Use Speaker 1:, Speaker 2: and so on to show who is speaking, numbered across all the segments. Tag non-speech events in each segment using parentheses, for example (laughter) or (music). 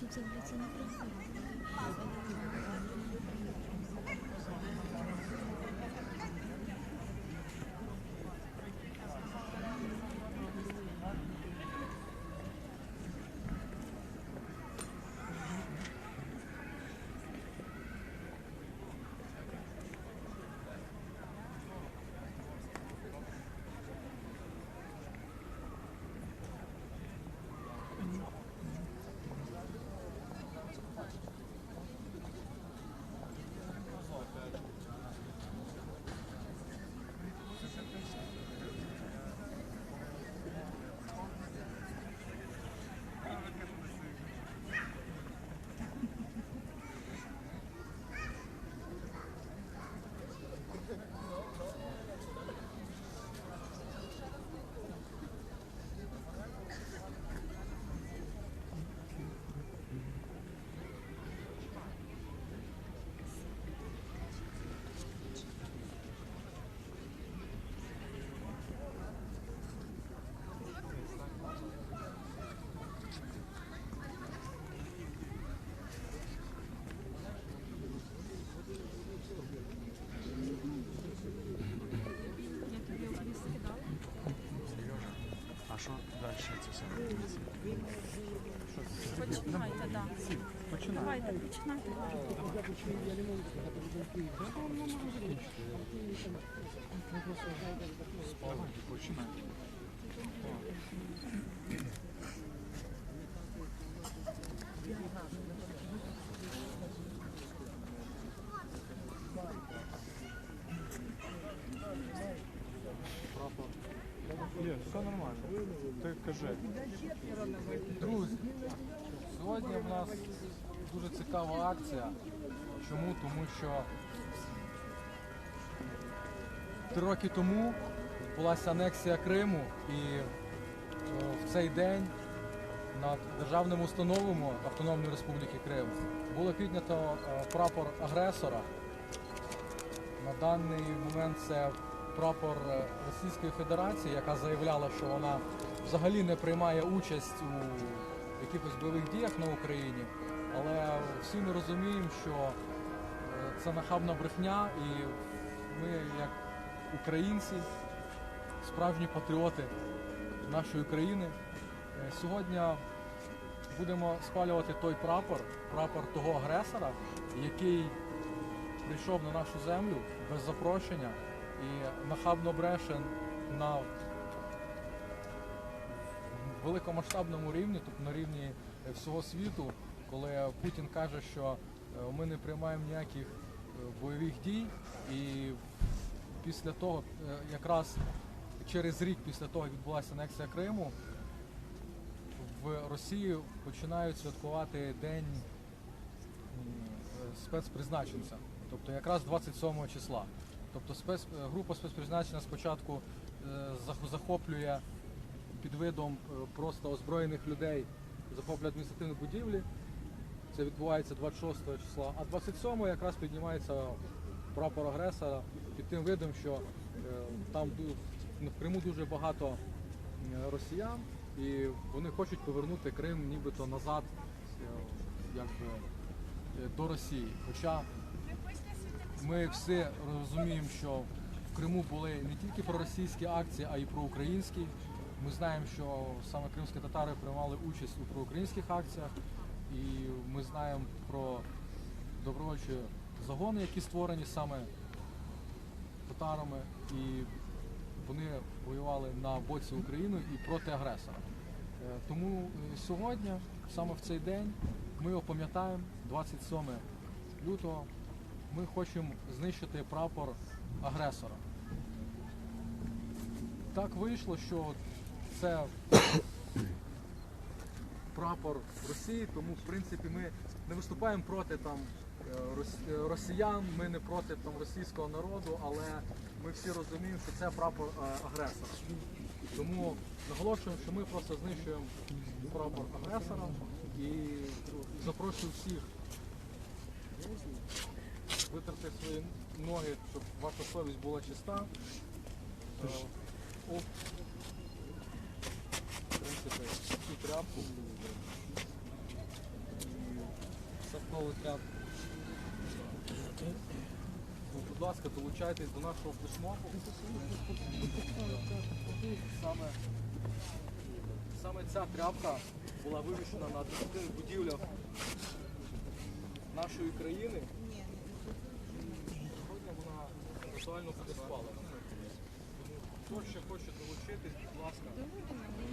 Speaker 1: Чи це це не
Speaker 2: А що далі це все?
Speaker 3: Починайте, так. Давайте, починайте.
Speaker 2: Починайте. Ти кажи.
Speaker 4: Друзі, сьогодні в нас дуже цікава акція. Чому? Тому що три роки тому відбулася анексія Криму і е, в цей день над державними установами Автономної Республіки Крим було піднято е, прапор агресора. На даний момент це прапор е, Російської Федерації, яка заявляла, що вона взагалі не приймає участь у якихось бойових діях на Україні. Але всі ми розуміємо, що е, це нахабна брехня, і ми, як українці, справжні патріоти нашої країни, е, сьогодні будемо спалювати той прапор, прапор того агресора, який прийшов на нашу землю без запрошення і нахабно бреше на великомасштабному рівні, тобто на рівні е, всього світу, коли Путін каже, що е, ми не приймаємо ніяких е, бойових дій, і після того, якраз через рік після того, як відбулася анексія Криму, в Росії починають святкувати день спецпризначенця, тобто якраз 27 числа. Тобто спец, е, спецпризначення спочатку захоплює під видом е, просто озброєних людей, захоплює адміністративні будівлі. Це відбувається 26 числа, а 27 якраз піднімається прапор агресора під тим видом, що е, там в Криму дуже багато е, росіян, і вони хочуть повернути Крим нібито назад якби, до Росії. Хоча ми всі розуміємо, що в Криму були не тільки проросійські акції, а й проукраїнські. Ми знаємо, що саме кримські татари приймали участь у проукраїнських акціях, і ми знаємо про добровольчі загони, які створені саме татарами, і вони воювали на боці України і проти агресора. Е, Тому е, сьогодні, саме в цей день, ми його пам'ятаємо, 27 лютого, ми хочемо знищити прапор агресора. Так вийшло, що це (coughs) прапор Росії, тому в принципі ми не виступаємо проти там е, е, росіян, ми не проти там російського народу, але ми всі розуміємо, що це прапор е, агресора. Тому наголошуємо, що ми просто знищуємо прапор агресора і запрошую всіх витерти свої ноги, щоб ваша совість була чиста. Е, цю тряпку черговий отряд. Ну, будь ласка, долучайтесь до нашого флешмобу. Саме, саме ця тряпка була вивішена на 30 будівлях нашої країни. Сьогодні вона віртуально буде спалена. Хто ще хоче долучитись, будь ласка,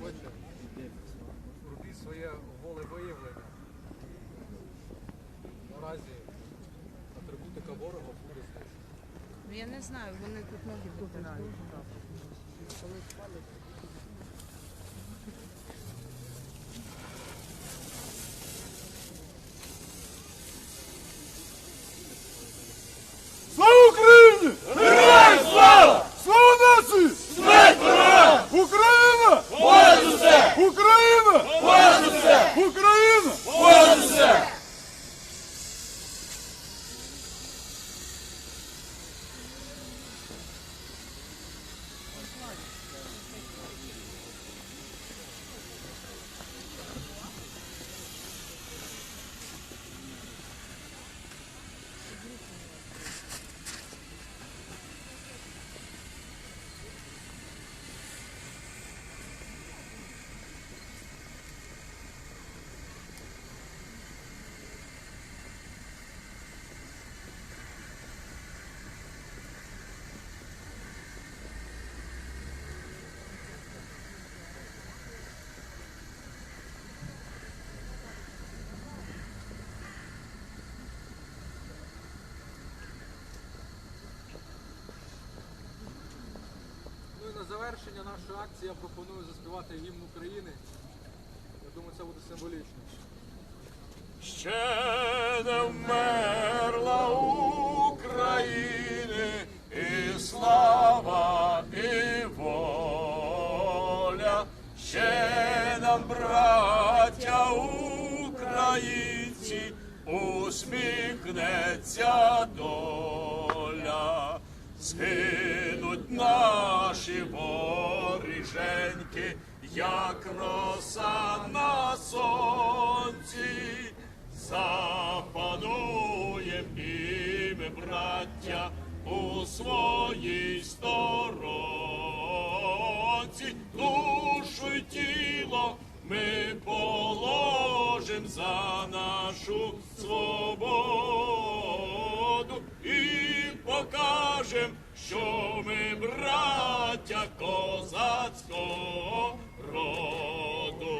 Speaker 4: хоче, робіть своє волевиявлення. Наразі атрибутика ворога буде знищена.
Speaker 3: Ну я не знаю, вони тут ноги витирають.
Speaker 1: Слава
Speaker 4: завершення нашої акції я пропоную заспівати гімн України. Я думаю, це буде символічно.
Speaker 1: Ще не вмерла України і слава, і воля, ще нам, браття українці, усміхнеться доля, згинуть наші воріженьки, як роса на сонці, запануєм і браття, у своїй сторонці, душу й тіло ми положим за нашу свободу і покажем, що ми браття козацького роду.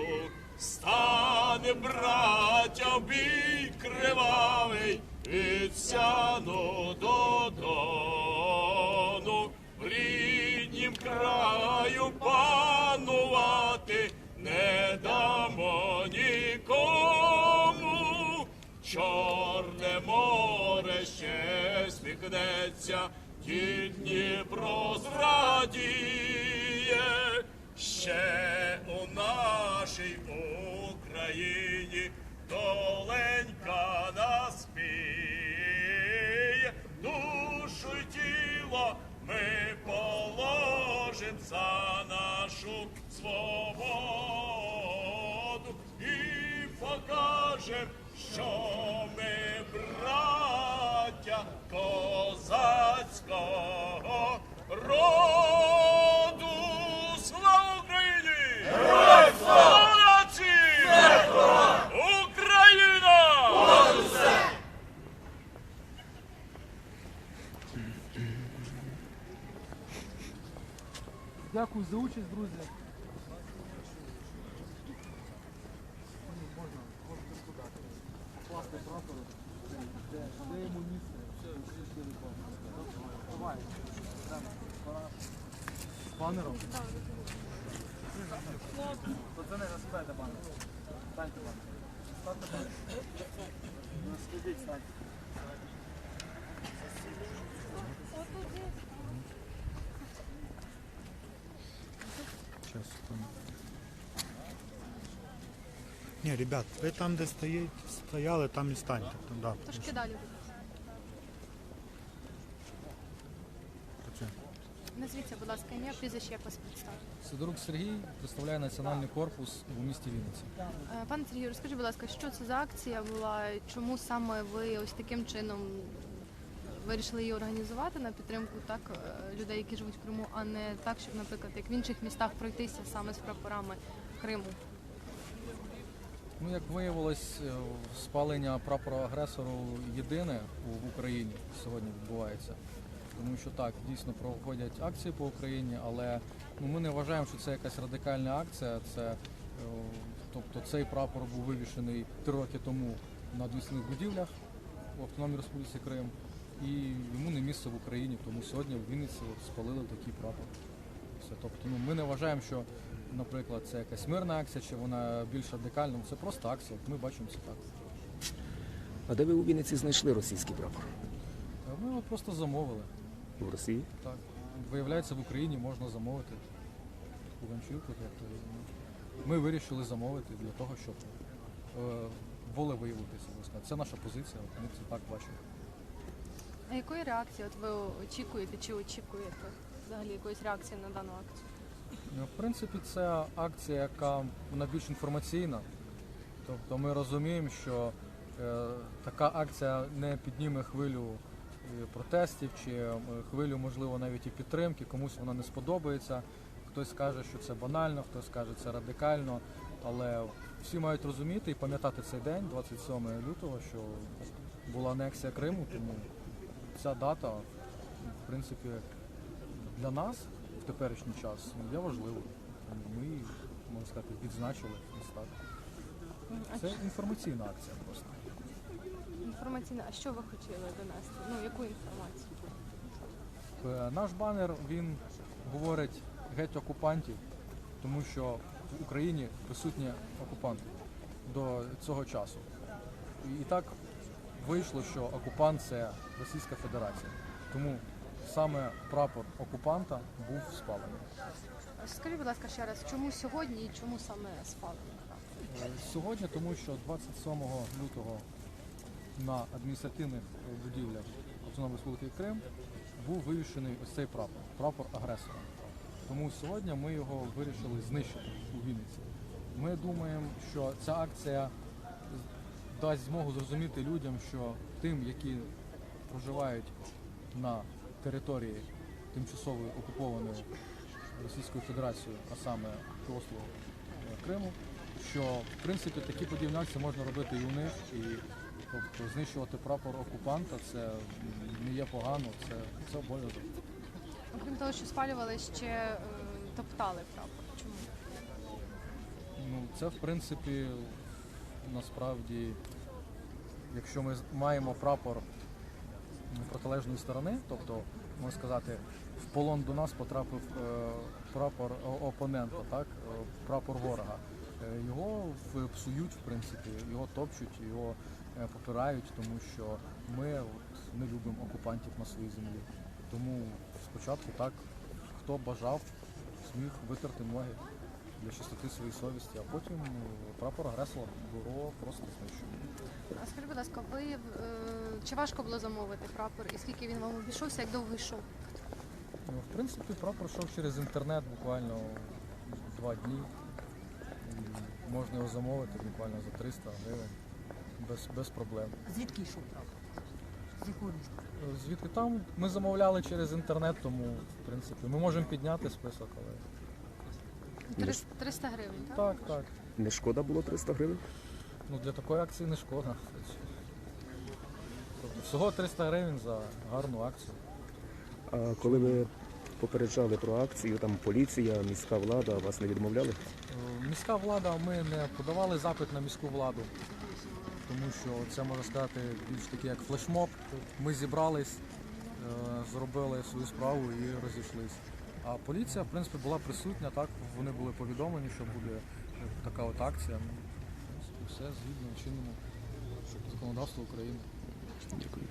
Speaker 1: Стане браття бій кривавий від сяну до дону, в ріднім краю панувати не дамо нікому. Чорне море ще сміхнеться, Дніпро зрадіє, ще у нашій Україні? Доленька наспіє, душу й тіло ми положим за нашу свободу і покажем, що ми козацького роду. Слава Україні! Героям!
Speaker 4: Дякую за участь, друзі. Класний прапор. Де йому місце? Давай. З банером. Пацани, розпайте банер. Станьте банер. Станьте банер. Ну, слідіть, станьте.
Speaker 5: Сейчас. Ні, ребят, ви там, де стоїть, стояли, там і станьте. Там, да.
Speaker 3: Трошки далі.
Speaker 6: Ласка, ім'я, прізвище, як вас представити.
Speaker 4: Сидорук Сергій представляє національний корпус у місті Вінниці.
Speaker 6: Е, Пане Сергію, розкажіть, будь ласка, що це за акція була? Чому саме ви ось таким чином вирішили її організувати на підтримку так е, людей, які живуть в Криму, а не так, щоб, наприклад, як в інших містах пройтися саме з прапорами Криму?
Speaker 4: Ну, як виявилось, е, спалення прапора агресору єдине в Україні сьогодні відбувається. Тому що так, дійсно проходять акції по Україні, але ну, ми не вважаємо, що це якась радикальна акція. Це, е, тобто цей прапор був вивішений три роки тому на адміністративних будівлях в Автономній Республіці Крим. І йому не місце в Україні, тому сьогодні в Вінниці спалили такий прапор. Все. Тобто ну, ми не вважаємо, що, наприклад, це якась мирна акція, чи вона більш радикальна. Це просто акція. Ми бачимо це так.
Speaker 7: А де ви у Вінниці знайшли російський прапор?
Speaker 4: Ми його просто замовили.
Speaker 7: В Росії?
Speaker 4: Так. Виявляється, в Україні можна замовити ну, ми вирішили замовити для того, щоб е, волевиявитися. Це наша позиція, ми це так бачимо.
Speaker 6: А якої реакції от ви очікуєте чи очікуєте взагалі якоїсь реакції на дану акцію?
Speaker 4: Ну, В принципі, це акція, яка вона більш інформаційна. Тобто ми розуміємо, що е, така акція не підніме хвилю протестів чи е, хвилю, можливо, навіть і підтримки. Комусь вона не сподобається. Хтось скаже, що це банально, хтось скаже, що це радикально. Але всі мають розуміти і пам'ятати цей день, 27 лютого, що була анексія Криму, тому ця дата, в принципі, для нас в теперішній час є важливою. Ми її, можна сказати, відзначили. Це інформаційна акція просто.
Speaker 6: Інформаційна, а що ви хотіли донести? Ну, яку інформацію?
Speaker 4: Е, Наш банер він говорить геть окупантів, тому що в Україні присутні окупанти до цього часу. І так вийшло, що окупант це Російська Федерація. Тому саме прапор окупанта був спалений.
Speaker 6: Скажіть, будь ласка, ще раз, чому сьогодні і чому саме спалення?
Speaker 4: Е, Сьогодні, тому що 27 лютого на адміністративних е, будівлях Автономної Республіки Крим був вивішений ось цей прапор, прапор агресора. Тому сьогодні ми його вирішили знищити у Вінниці. Ми думаємо, що ця акція дасть змогу зрозуміти людям, що тим, які проживають на території тимчасово окупованої Російською Федерацією, а саме півострову е, Криму, що в принципі такі подібні акції можна робити і у них, і тобто знищувати прапор окупанта це не є погано, це, це обов'язок.
Speaker 6: Окрім того, що спалювали, ще е, топтали прапор. Чому?
Speaker 4: Ну, це в принципі насправді, якщо ми маємо прапор протилежної сторони, тобто, можна сказати, в полон до нас потрапив е, прапор опонента, так, е, прапор ворога. Е, Його псують, в принципі, його топчуть, його е, попирають, тому що ми от, не любимо окупантів на своїй землі. Тому спочатку так, хто бажав, зміг витерти ноги для чистоти своєї совісті, а потім е, прапор агресора було просто знищено.
Speaker 6: А скажіть, будь ласка, ви е, чи важко було замовити прапор і скільки він вам обійшовся, як довго йшов?
Speaker 4: Ну, в принципі, прапор йшов через інтернет буквально два дні. І можна його замовити буквально за 300 гривень без, без проблем.
Speaker 8: Звідки йшов прапор? З якого міста?
Speaker 4: Е, Звідки там ми замовляли через інтернет, тому в принципі ми можемо підняти список, але
Speaker 6: Трис- 300 гривень, так?
Speaker 4: так, так.
Speaker 7: Не шкода було 300 гривень?
Speaker 4: Ну для такої акції не шкода. Тобто всього 300 гривень за гарну акцію.
Speaker 7: А коли ви попереджали про акцію, там поліція, міська влада, вас не відмовляли?
Speaker 4: Е, Міська влада, ми не подавали запит на міську владу, тому що це можна сказати більш таки як флешмоб. Ми зібрались, е, зробили свою справу і розійшлись. А поліція, в принципі, була присутня, так вони були повідомлені, що буде е, така от акція. Ну, в принципі, все згідно чинному законодавству України.
Speaker 7: Дякую.